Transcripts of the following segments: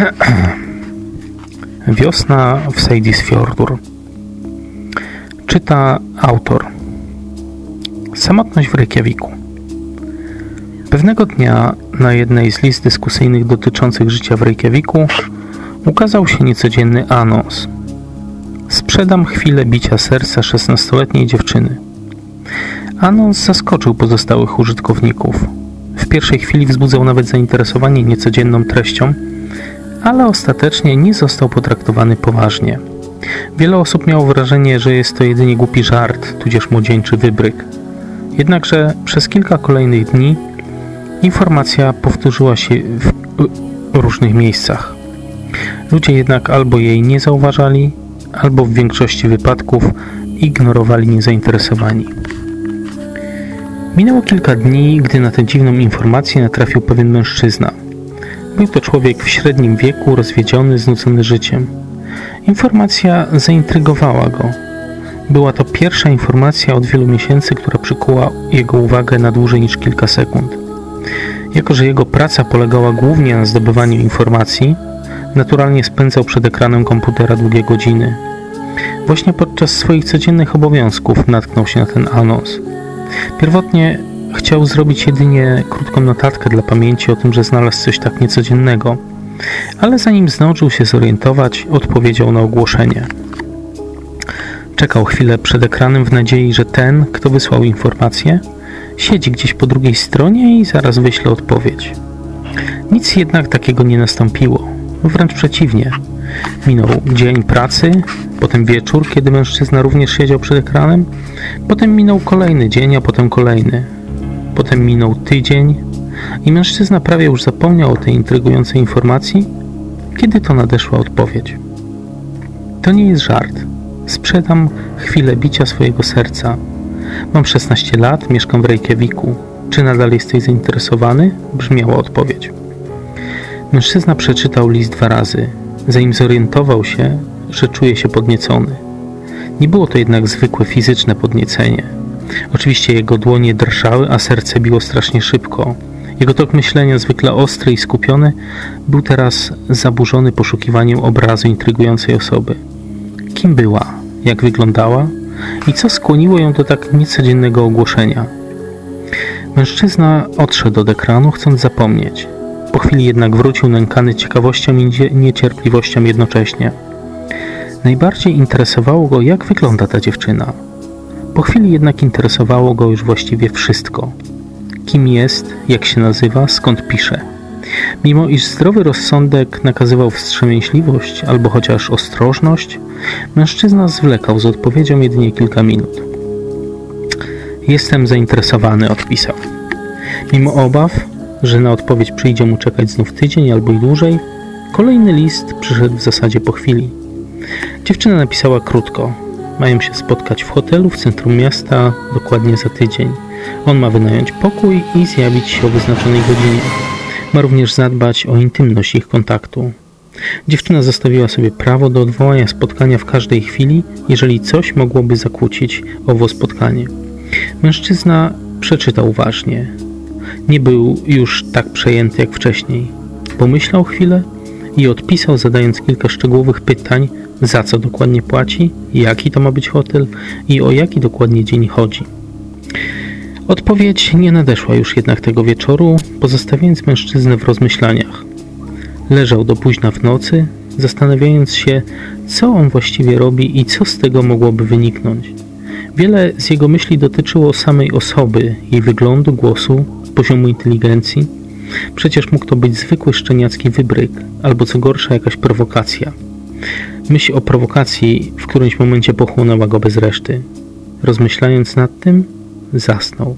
Wiosna w Seydisfjordur. Czyta autor. Samotność w Reykjaviku. Pewnego dnia na jednej z list dyskusyjnych dotyczących życia w Reykjaviku ukazał się niecodzienny anons. Sprzedam chwilę bicia serca 16-letniej dziewczyny. Anons zaskoczył pozostałych użytkowników. W pierwszej chwili wzbudzał nawet zainteresowanie niecodzienną treścią, ale ostatecznie nie został potraktowany poważnie. Wiele osób miało wrażenie, że jest to jedynie głupi żart, tudzież młodzieńczy wybryk. Jednakże przez kilka kolejnych dni informacja powtórzyła się w różnych miejscach. Ludzie jednak albo jej nie zauważali, albo w większości wypadków ignorowali niezainteresowani. Minęło kilka dni, gdy na tę dziwną informację natrafił pewien mężczyzna. Był to człowiek w średnim wieku, rozwiedziony, znudzony życiem. Informacja zaintrygowała go. Była to pierwsza informacja od wielu miesięcy, która przykuła jego uwagę na dłużej niż kilka sekund. Jako, że jego praca polegała głównie na zdobywaniu informacji, naturalnie spędzał przed ekranem komputera długie godziny. Właśnie podczas swoich codziennych obowiązków natknął się na ten anons. Pierwotnie chciał zrobić jedynie krótką notatkę dla pamięci o tym, że znalazł coś tak niecodziennego, ale zanim zdążył się zorientować, odpowiedział na ogłoszenie. Czekał chwilę przed ekranem w nadziei, że ten, kto wysłał informację, siedzi gdzieś po drugiej stronie i zaraz wyśle odpowiedź. Nic jednak takiego nie nastąpiło. Wręcz przeciwnie. Minął dzień pracy, potem wieczór, kiedy mężczyzna również siedział przed ekranem, potem minął kolejny dzień, a potem kolejny. Potem minął tydzień i mężczyzna prawie już zapomniał o tej intrygującej informacji, kiedy to nadeszła odpowiedź. To nie jest żart. Sprzedam chwilę bicia swojego serca. Mam 16 lat, mieszkam w Reykjaviku. Czy nadal jesteś zainteresowany? Brzmiała odpowiedź. Mężczyzna przeczytał list dwa razy, zanim zorientował się, że czuje się podniecony. Nie było to jednak zwykłe fizyczne podniecenie. Oczywiście jego dłonie drżały, a serce biło strasznie szybko. Jego tok myślenia, zwykle ostry i skupiony, był teraz zaburzony poszukiwaniem obrazu intrygującej osoby. Kim była? Jak wyglądała? I co skłoniło ją do tak niecodziennego ogłoszenia? Mężczyzna odszedł od ekranu, chcąc zapomnieć. Chwili jednak wrócił nękany ciekawością i niecierpliwością jednocześnie. Najbardziej interesowało go, jak wygląda ta dziewczyna. Po chwili jednak interesowało go już właściwie wszystko. Kim jest, jak się nazywa, skąd pisze. Mimo iż zdrowy rozsądek nakazywał wstrzemięźliwość albo chociaż ostrożność, mężczyzna zwlekał z odpowiedzią jedynie kilka minut. Jestem zainteresowany, odpisał. Mimo obaw, że na odpowiedź przyjdzie mu czekać znów tydzień albo i dłużej, kolejny list przyszedł w zasadzie po chwili. Dziewczyna napisała krótko. Mają się spotkać w hotelu w centrum miasta dokładnie za tydzień. On ma wynająć pokój i zjawić się o wyznaczonej godzinie. Ma również zadbać o intymność ich kontaktu. Dziewczyna zostawiła sobie prawo do odwołania spotkania w każdej chwili, jeżeli coś mogłoby zakłócić owo spotkanie. Mężczyzna przeczytał uważnie. Nie był już tak przejęty jak wcześniej. Pomyślał chwilę i odpisał, zadając kilka szczegółowych pytań, za co dokładnie płaci, jaki to ma być hotel i o jaki dokładnie dzień chodzi. Odpowiedź nie nadeszła już jednak tego wieczoru, pozostawiając mężczyznę w rozmyślaniach. Leżał do późna w nocy, zastanawiając się, co on właściwie robi i co z tego mogłoby wyniknąć. Wiele z jego myśli dotyczyło samej osoby, jej wyglądu, głosu, poziomu inteligencji. Przecież mógł to być zwykły szczeniacki wybryk, albo co gorsza jakaś prowokacja. Myśl o prowokacji w którymś momencie pochłonęła go bez reszty. Rozmyślając nad tym, zasnął.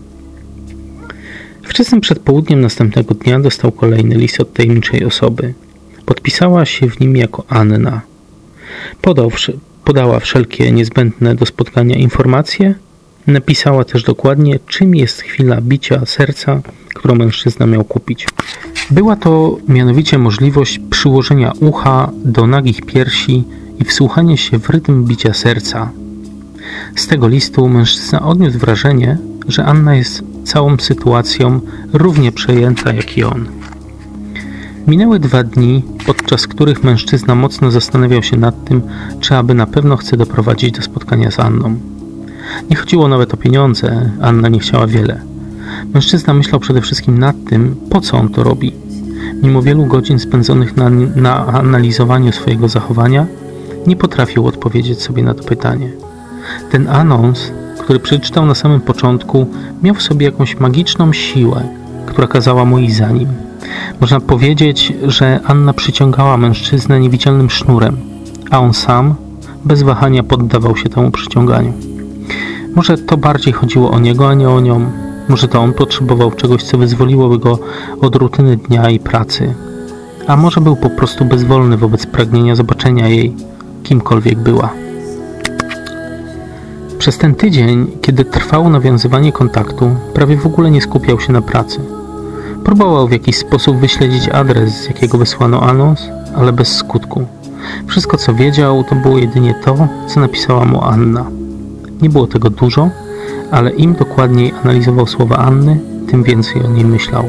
Wczesnym przedpołudniem następnego dnia dostał kolejny list od tajemniczej osoby. Podpisała się w nim jako Anna. Podał, podała wszelkie niezbędne do spotkania informacje. Napisała też dokładnie, czym jest chwila bicia serca, którą mężczyzna miał kupić. Była to mianowicie możliwość przyłożenia ucha do nagich piersi i wsłuchania się w rytm bicia serca. Z tego listu mężczyzna odniósł wrażenie, że Anna jest całą sytuacją równie przejęta jak i on. Minęły dwa dni, podczas których mężczyzna mocno zastanawiał się nad tym, czy aby na pewno chce doprowadzić do spotkania z Anną. Nie chodziło nawet o pieniądze, Anna nie chciała wiele. Mężczyzna myślał przede wszystkim nad tym, po co on to robi. Mimo wielu godzin spędzonych na, na analizowaniu swojego zachowania, nie potrafił odpowiedzieć sobie na to pytanie. Ten anons, który przeczytał na samym początku, miał w sobie jakąś magiczną siłę, która kazała mu iść za nim. Można powiedzieć, że Anna przyciągała mężczyznę niewidzialnym sznurem, a on sam bez wahania poddawał się temu przyciąganiu. Może to bardziej chodziło o niego, a nie o nią. Może to on potrzebował czegoś, co wyzwoliłoby go od rutyny dnia i pracy. A może był po prostu bezwolny wobec pragnienia zobaczenia jej, kimkolwiek była. Przez ten tydzień, kiedy trwało nawiązywanie kontaktu, prawie w ogóle nie skupiał się na pracy. Próbował w jakiś sposób wyśledzić adres, z jakiego wysłano anons, ale bez skutku. Wszystko, co wiedział, to było jedynie to, co napisała mu Anna. Nie było tego dużo, ale im dokładniej analizował słowa Anny, tym więcej o niej myślał.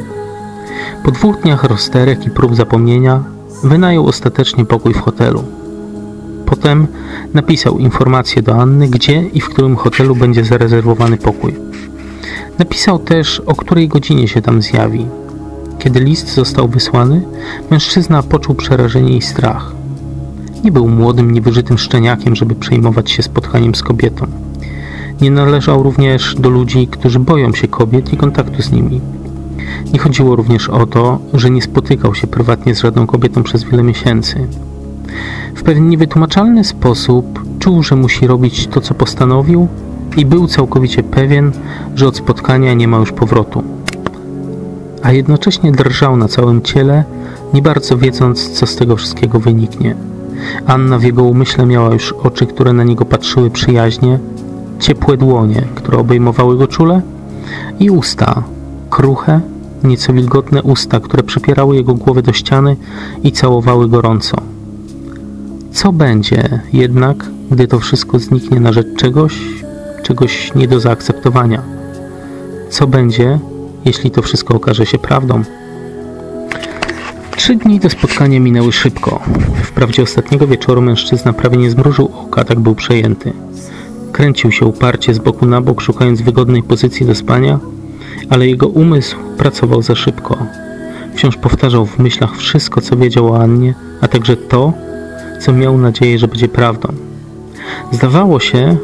Po dwóch dniach rozterek i prób zapomnienia wynajął ostatecznie pokój w hotelu. Potem napisał informację do Anny, gdzie i w którym hotelu będzie zarezerwowany pokój. Napisał też, o której godzinie się tam zjawi. Kiedy list został wysłany, mężczyzna poczuł przerażenie i strach. Nie był młodym, niewyżytym szczeniakiem, żeby przejmować się spotkaniem z kobietą. Nie należał również do ludzi, którzy boją się kobiet i kontaktu z nimi. Nie chodziło również o to, że nie spotykał się prywatnie z żadną kobietą przez wiele miesięcy. W pewien niewytłumaczalny sposób czuł, że musi robić to, co postanowił i był całkowicie pewien, że od spotkania nie ma już powrotu. A jednocześnie drżał na całym ciele, nie bardzo wiedząc, co z tego wszystkiego wyniknie. Anna w jego umyśle miała już oczy, które na niego patrzyły przyjaźnie, ciepłe dłonie, które obejmowały go czule i usta, kruche, nieco wilgotne usta, które przypierały jego głowę do ściany i całowały gorąco. Co będzie jednak, gdy to wszystko zniknie na rzecz czegoś, czegoś nie do zaakceptowania? Co będzie, jeśli to wszystko okaże się prawdą? Trzy dni do spotkania minęły szybko. Wprawdzie ostatniego wieczoru mężczyzna prawie nie zmrużył oka, tak był przejęty. Kręcił się uparcie z boku na bok, szukając wygodnej pozycji do spania, ale jego umysł pracował za szybko. Wciąż powtarzał w myślach wszystko, co wiedział o Annie, a także to, co miał nadzieję, że będzie prawdą. Zdawało się,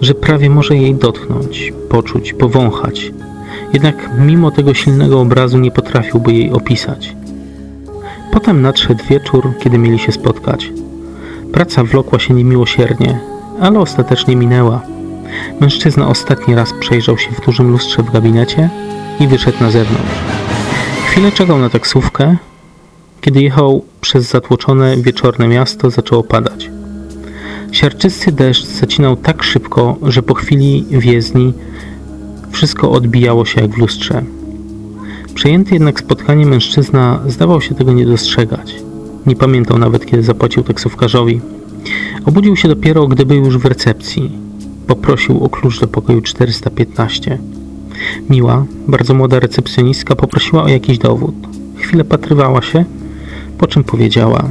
że prawie może jej dotknąć, poczuć, powąchać. Jednak mimo tego silnego obrazu nie potrafiłby jej opisać. Potem nadszedł wieczór, kiedy mieli się spotkać. Praca wlokła się niemiłosiernie, ale ostatecznie minęła. Mężczyzna ostatni raz przejrzał się w dużym lustrze w gabinecie i wyszedł na zewnątrz. Chwilę czekał na taksówkę. Kiedy jechał przez zatłoczone wieczorne miasto, zaczęło padać. Siarczysty deszcz zacinał tak szybko, że po chwili wjezdni wszystko odbijało się jak w lustrze. Przejęty jednak spotkaniem mężczyzna zdawał się tego nie dostrzegać. Nie pamiętał nawet, kiedy zapłacił taksówkarzowi. Obudził się dopiero, gdy był już w recepcji. Poprosił o klucz do pokoju 415. Miła, bardzo młoda recepcjonistka poprosiła o jakiś dowód. Chwilę patrywała się, po czym powiedziała: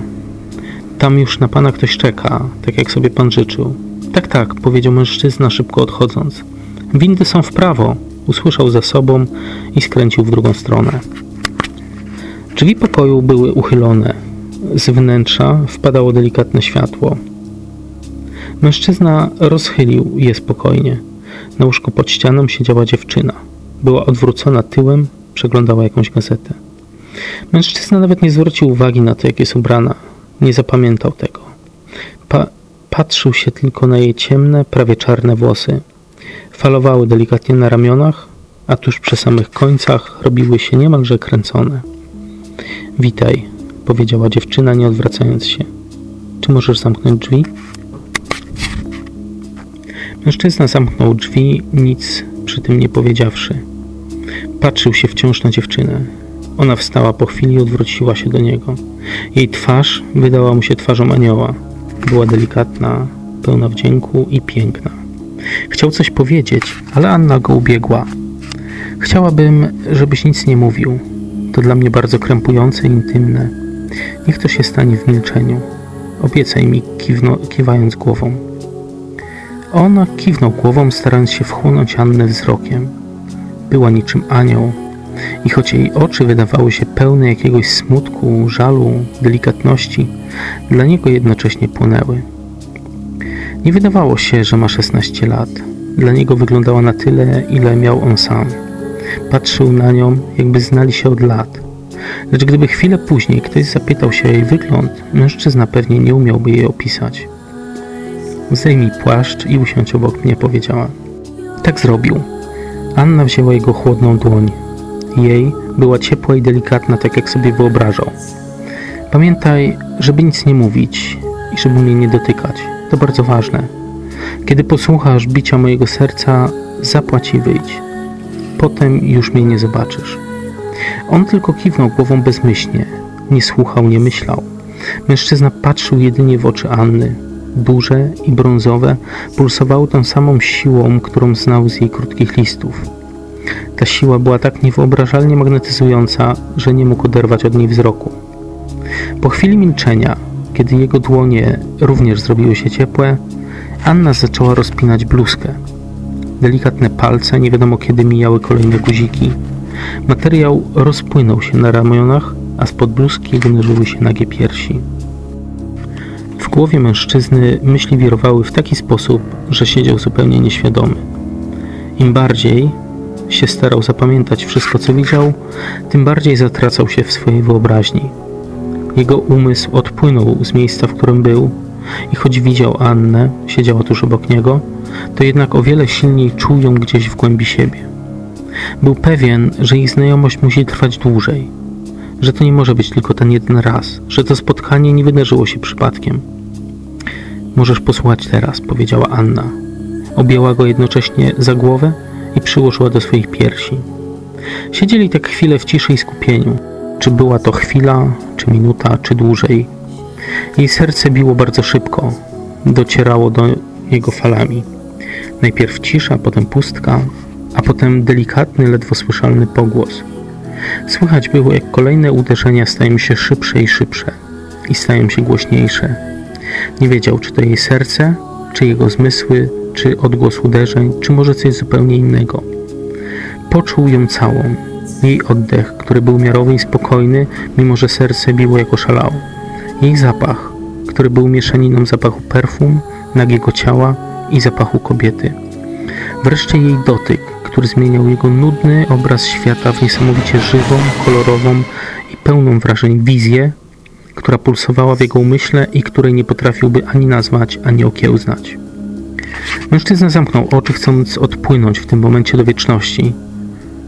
Tam już na pana ktoś czeka, tak jak sobie pan życzył. Tak, tak, powiedział mężczyzna, szybko odchodząc. Windy są w prawo, usłyszał za sobą i skręcił w drugą stronę. Drzwi pokoju były uchylone. Z wnętrza wpadało delikatne światło. Mężczyzna rozchylił je spokojnie. Na łóżku pod ścianą siedziała dziewczyna. Była odwrócona tyłem, przeglądała jakąś gazetę. Mężczyzna nawet nie zwrócił uwagi na to, jak jest ubrana. Nie zapamiętał tego. Pa patrzył się tylko na jej ciemne, prawie czarne włosy. Falowały delikatnie na ramionach, a tuż przy samych końcach robiły się niemalże kręcone. Witaj, powiedziała dziewczyna, nie odwracając się. Czy możesz zamknąć drzwi? Mężczyzna zamknął drzwi, nic przy tym nie powiedziawszy. Patrzył się wciąż na dziewczynę. Ona wstała po chwili i odwróciła się do niego. Jej twarz wydała mu się twarzą anioła. Była delikatna, pełna wdzięku i piękna. Chciał coś powiedzieć, ale Anna go ubiegła. Chciałabym, żebyś nic nie mówił. To dla mnie bardzo krępujące i intymne. Niech to się stanie w milczeniu. Obiecaj mi, kiwno, kiwając głową. Ona kiwnął głową, starając się wchłonąć Annę wzrokiem. Była niczym anioł, i choć jej oczy wydawały się pełne jakiegoś smutku, żalu, delikatności, dla niego jednocześnie płonęły. Nie wydawało się, że ma 16 lat. Dla niego wyglądała na tyle, ile miał on sam. Patrzył na nią, jakby znali się od lat. Lecz gdyby chwilę później ktoś zapytał się o jej wygląd, mężczyzna pewnie nie umiałby jej opisać. Zdejmij płaszcz i usiądź obok mnie, powiedziała. Tak zrobił. Anna wzięła jego chłodną dłoń. Jej była ciepła i delikatna, tak jak sobie wyobrażał. Pamiętaj, żeby nic nie mówić i żeby mnie nie dotykać. To bardzo ważne. Kiedy posłuchasz bicia mojego serca, zapłać i wyjdź. Potem już mnie nie zobaczysz. On tylko kiwnął głową bezmyślnie. Nie słuchał, nie myślał. Mężczyzna patrzył jedynie w oczy Anny. Duże i brązowe pulsowały tą samą siłą, którą znał z jej krótkich listów. Ta siła była tak niewyobrażalnie magnetyzująca, że nie mógł oderwać od niej wzroku. Po chwili milczenia, kiedy jego dłonie również zrobiły się ciepłe, Anna zaczęła rozpinać bluzkę. Delikatne palce nie wiadomo kiedy mijały kolejne guziki. Materiał rozpłynął się na ramionach, a spod bluzki wynurzyły się nagie piersi. W głowie mężczyzny myśli wirowały w taki sposób, że siedział zupełnie nieświadomy. Im bardziej się starał zapamiętać wszystko, co widział, tym bardziej zatracał się w swojej wyobraźni. Jego umysł odpłynął z miejsca, w którym był i choć widział Annę, siedziała tuż obok niego, to jednak o wiele silniej czuł ją gdzieś w głębi siebie. Był pewien, że ich znajomość musi trwać dłużej, że to nie może być tylko ten jeden raz, że to spotkanie nie wydarzyło się przypadkiem. Możesz posłuchać teraz, powiedziała Anna. Objęła go jednocześnie za głowę i przyłożyła do swoich piersi. Siedzieli tak chwilę w ciszy i skupieniu. Czy była to chwila, czy minuta, czy dłużej. Jej serce biło bardzo szybko. Docierało do jego falami. Najpierw cisza, potem pustka, a potem delikatny, ledwo słyszalny pogłos. Słychać było, jak kolejne uderzenia stają się szybsze i szybsze i stają się głośniejsze. Nie wiedział, czy to jej serce, czy jego zmysły, czy odgłos uderzeń, czy może coś zupełnie innego. Poczuł ją całą. Jej oddech, który był miarowy i spokojny, mimo że serce biło jako szalało. Jej zapach, który był mieszaniną zapachu perfum, nagiego ciała i zapachu kobiety. Wreszcie jej dotyk, który zmieniał jego nudny obraz świata w niesamowicie żywą, kolorową i pełną wrażeń wizję, która pulsowała w jego umyśle i której nie potrafiłby ani nazwać, ani okiełznać. Mężczyzna zamknął oczy, chcąc odpłynąć w tym momencie do wieczności.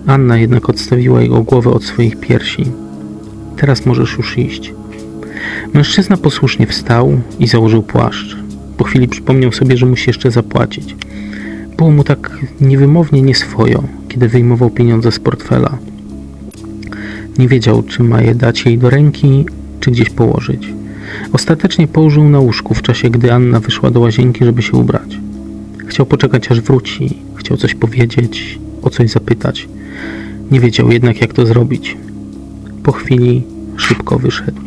Anna jednak odstawiła jego głowę od swoich piersi. Teraz możesz już iść. Mężczyzna posłusznie wstał i założył płaszcz. Po chwili przypomniał sobie, że musi jeszcze zapłacić. Było mu tak niewymownie nieswojo, kiedy wyjmował pieniądze z portfela. Nie wiedział, czy ma je dać jej do ręki, czy gdzieś położyć. Ostatecznie położył na łóżku w czasie, gdy Anna wyszła do łazienki, żeby się ubrać. Chciał poczekać, aż wróci. Chciał coś powiedzieć, o coś zapytać. Nie wiedział jednak, jak to zrobić. Po chwili szybko wyszedł.